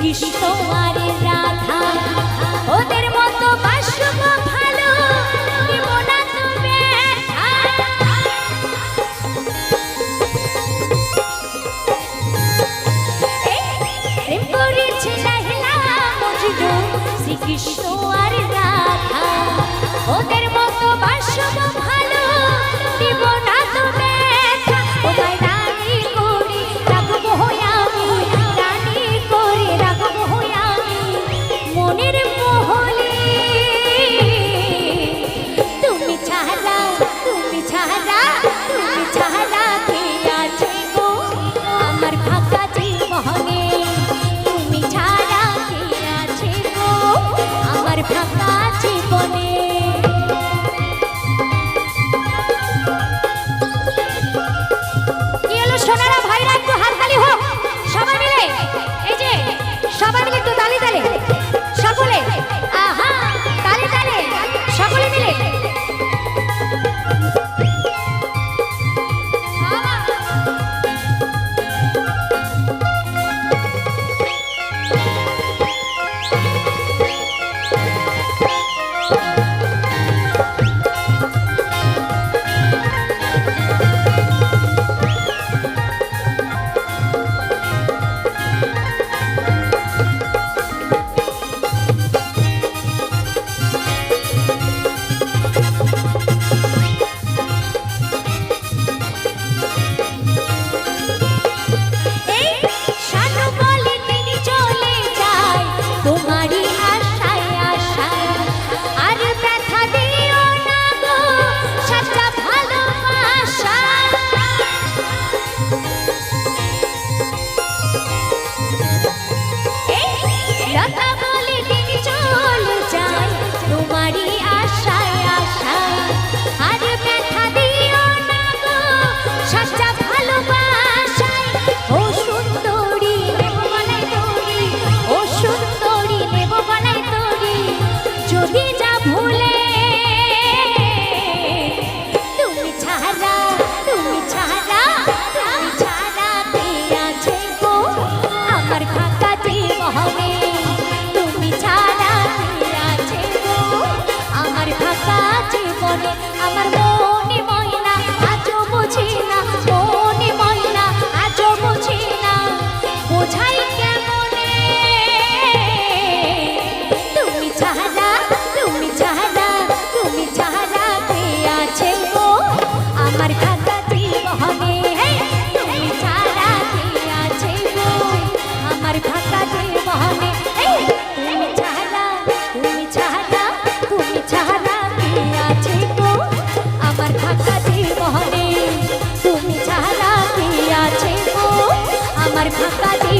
কৃষ্ণ আর রাধা। ওদের মতো বাসব ভালো শ্রীকৃষ্ণ আর রাধা। ওদের মতো বাসব ভুলে